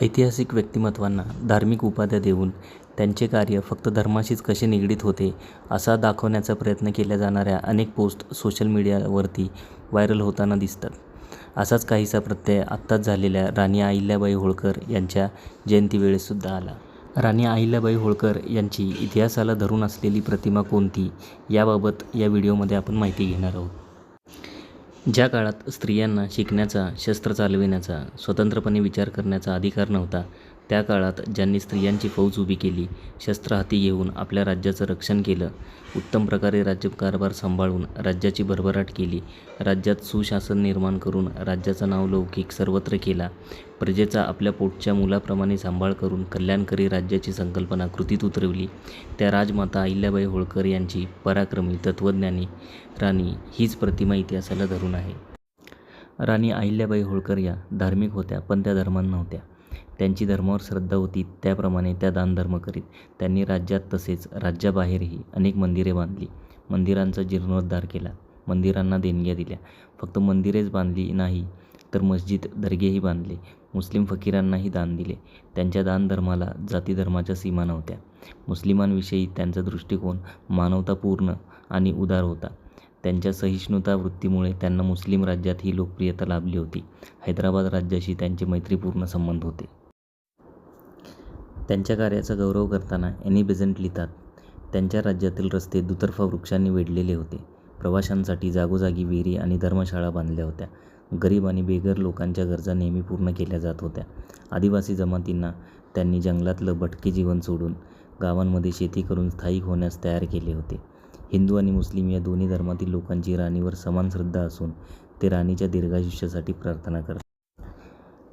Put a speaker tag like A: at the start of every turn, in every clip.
A: ऐतिहासिक व्यक्तिमत्त्वांना धार्मिक उपाध्या देऊन त्यांचे कार्य फक्त धर्माशीच कसे निगडीत होते असा दाखवण्याचा प्रयत्न केल्या जाणाऱ्या अनेक पोस्ट सोशल मीडियावरती व्हायरल होताना दिसतात. असाच काहीसा प्रत्यय आत्ताच झालेल्या राणी अहिल्याबाई होळकर यांच्या जयंतीवेळेससुद्धा आला. राणी अहिल्याबाई होळकर यांची इतिहासाला धरून असलेली प्रतिमा कोणती याबाबत या व्हिडिओमध्ये आपण माहिती घेणार आहोत. ज्या काळात स्त्रियांना शिकण्याचा, शस्त्र चालविण्याचा, स्वतंत्रपणे विचार करण्याचा अधिकार नव्हता त्या काळात ज्यांनी स्त्रियांची फौज उभी केली, शस्त्र हाती घेऊन आपल्या राज्याचं रक्षण केलं, उत्तम प्रकारे राज्यकारभार सांभाळून राज्याची भरभराट केली, राज्यात सुशासन निर्माण करून राज्याचा नावलौकिक सर्वत्र केला, प्रजेचा आपल्या पोटच्या मुलाप्रमाणे सांभाळ करून कल्याणकारी राज्याची संकल्पना कृतीत उतरवली त्या राजमाता अहिल्याबाई होळकर यांची पराक्रमी, तत्त्वज्ञानी राणी हीच प्रतिमा इतिहासाला धरून आहे. राणी अहिल्याबाई होळकर या धार्मिक होत्या पण त्या धर्मांना नव्हत्या. त्यांची धर्मावर श्रद्धा होती त्याप्रमाणे त्या दानधर्म करीत. त्यांनी राज्यात तसेच राज्याबाहेरही अनेक मंदिरे बांधली, मंदिरांचा जीर्णोद्धार केला, मंदिरांना देणग्या दिल्या. फक्त मंदिरेच बांधली नाही तर मस्जिद, दर्गेही बांधले, मुस्लिम फकीरांनाही दान दिले. त्यांच्या दानधर्माला जातीधर्माच्या सीमा नव्हत्या. मुस्लिमांविषयी त्यांचा दृष्टिकोन मानवतापूर्ण आणि उदार होता. त्यांच्या सहिष्णुता वृत्तीमुळे त्यांना मुस्लिम राज्यात ही लोकप्रियता लाभली होती. हैदराबाद राज्याशी त्यांचे मैत्रीपूर्ण संबंध होते. त्यांच्या कार्याचा गौरव करताना ॲनी बेझंट लिहितात, त्यांच्या राज्यातील रस्ते दुतर्फा वृक्षांनी वेढलेले होते. प्रवाशांसाठी जागोजागी विहिरी आणि धर्मशाळा बांधल्या होत्या. गरीब आणि बेघर लोकांच्या गरजा नेहमी पूर्ण केल्या जात होत्या. आदिवासी जमातींना त्यांनी जंगलातलं भटके जीवन सोडून गावांमध्ये शेती करून स्थायिक होण्यास तयार केले होते. हिंदू आणि मुस्लिम या दोन्ही धर्मातील लोकांची राणीवर समान श्रद्धा असून ते राणीच्या दीर्घायुष्यासाठी प्रार्थना करतात.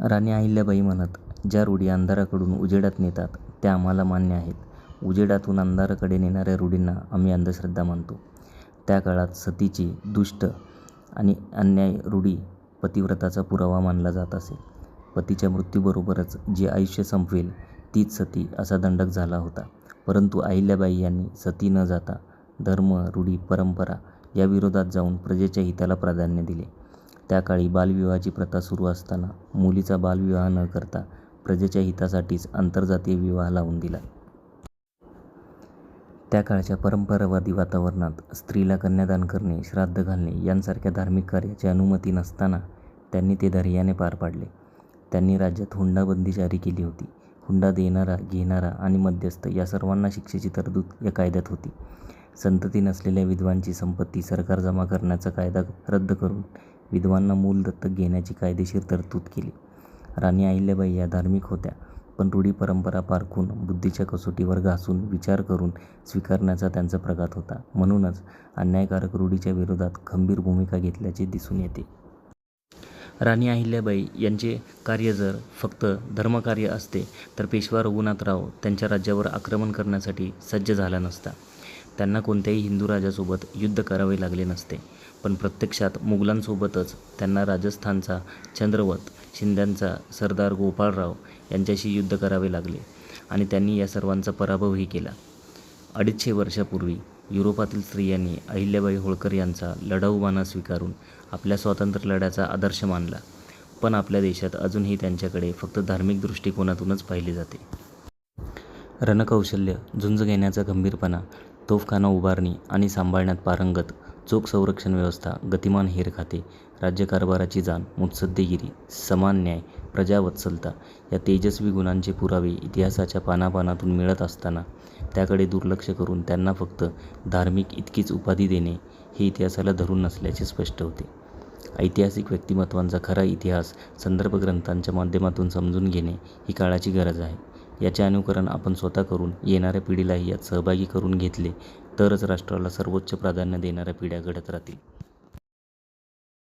A: राणी अहिल्याबाई म्हणत, ज्या रूढी अंधाराकडून उजेडात नेतात त्या आम्हाला मान्य आहेत. उजेडातून अंधाराकडे नेणाऱ्या रूढींना आम्ही अंधश्रद्धा मानतो. त्या काळात सतीची दुष्ट आणि अन्याय रूढी पतिव्रताचा पुरावा मानला जात असे. पतीच्या मृत्यूबरोबरच जी आयुष्य संपवेल तीच सती असा दंडक झाला होता. परंतु अहिल्याबाई यांनी सती न जाता धर्म, रूढी, परंपरा या विरोधात जाऊन प्रजेच्या हिताला प्राधान्य दिले. त्या काळी बालविवाहाची प्रथा सुरू असताना मुलीचा बालविवाह न करता प्रजेच्या हितासाठीच आंतरजातीय विवाह लावून दिला. त्या काळच्या परंपरावादी वातावरणात स्त्रीला कन्यादान करणे, श्राद्ध घालणे यांसारख्या धार्मिक कार्याची अनुमती नसताना त्यांनी ते धैर्याने पार पाडले. त्यांनी राज्यात हुंडाबंदी जारी केली होती. हुंडा देणारा, घेणारा आणि मध्यस्थ या सर्वांना शिक्षेची तरतूद या कायद्यात होती. संतती नसलेल्या विधवांची संपत्ती सरकार जमा करण्याचा कायदा रद्द करून विधवांना मूल दत्तक घेण्याची कायदेशीर तरतूद केली. राणी अहिल्याबाई या धार्मिक होत्या पण रूढी परंपरा पारखून, बुद्धीच्या कसोटीवर घासून विचार करून स्वीकारण्याचा त्यांचा प्रघात होता. म्हणूनच अन्यायकारक रूढीच्या विरोधात खंबीर भूमिका घेतल्याचे दिसून येते. राणी अहिल्याबाई यांचे कार्य जर फक्त धर्मकार्य असते तर पेशवा रघुनाथराव त्यांच्या राज्यावर आक्रमण करण्यासाठी सज्ज झाला नसता. त्यांना कोणत्याही हिंदू राजासोबत युद्ध करावे लागले नसते. पण प्रत्यक्षात मुघलांसोबतच त्यांना राजस्थानचा चंद्रवत, शिंद्यांचा सरदार गोपाळराव यांच्याशी युद्ध करावे लागले आणि त्यांनी या सर्वांचा पराभवही केला. अडीचशे वर्षापूर्वी युरोपातील स्त्रियांनी अहिल्याबाई होळकर यांचा लढाऊ लढाऊपणा स्वीकारून आपल्या स्वातंत्र्यलढ्याचा आदर्श मानला. पण आपल्या देशात अजूनही त्यांच्याकडे फक्त धार्मिक दृष्टिकोनातूनच पाहिले जाते. रणकौशल्य, झुंज घेण्याचा गंभीरपणा तोफखाना उभारणी आणि सांभाळण्यात पारंगत, चोख संरक्षण व्यवस्था, गतिमान हेरखाते, राज्यकारभाराची जाण, मुत्सद्देगिरी, समान न्याय, प्रजावत्सलता या तेजस्वी गुणांचे पुरावे इतिहासाच्या पानापानातून मिळत असताना त्याकडे दुर्लक्ष करून त्यांना फक्त धार्मिक इतकीच उपाधी देणे हे इतिहासाला धरून नसल्याचे स्पष्ट होते. ऐतिहासिक व्यक्तिमत्त्वांचा खरा इतिहास संदर्भग्रंथांच्या माध्यमातून समजून घेणे ही काळाची गरज आहे. याचे अनुकरण आपण स्वतः करून येणाऱ्या पिढीलाही यात सहभागी करून घेतले तरच राष्ट्राला सर्वोच्च प्राधान्य देणाऱ्या पिढ्या घडत राहतील.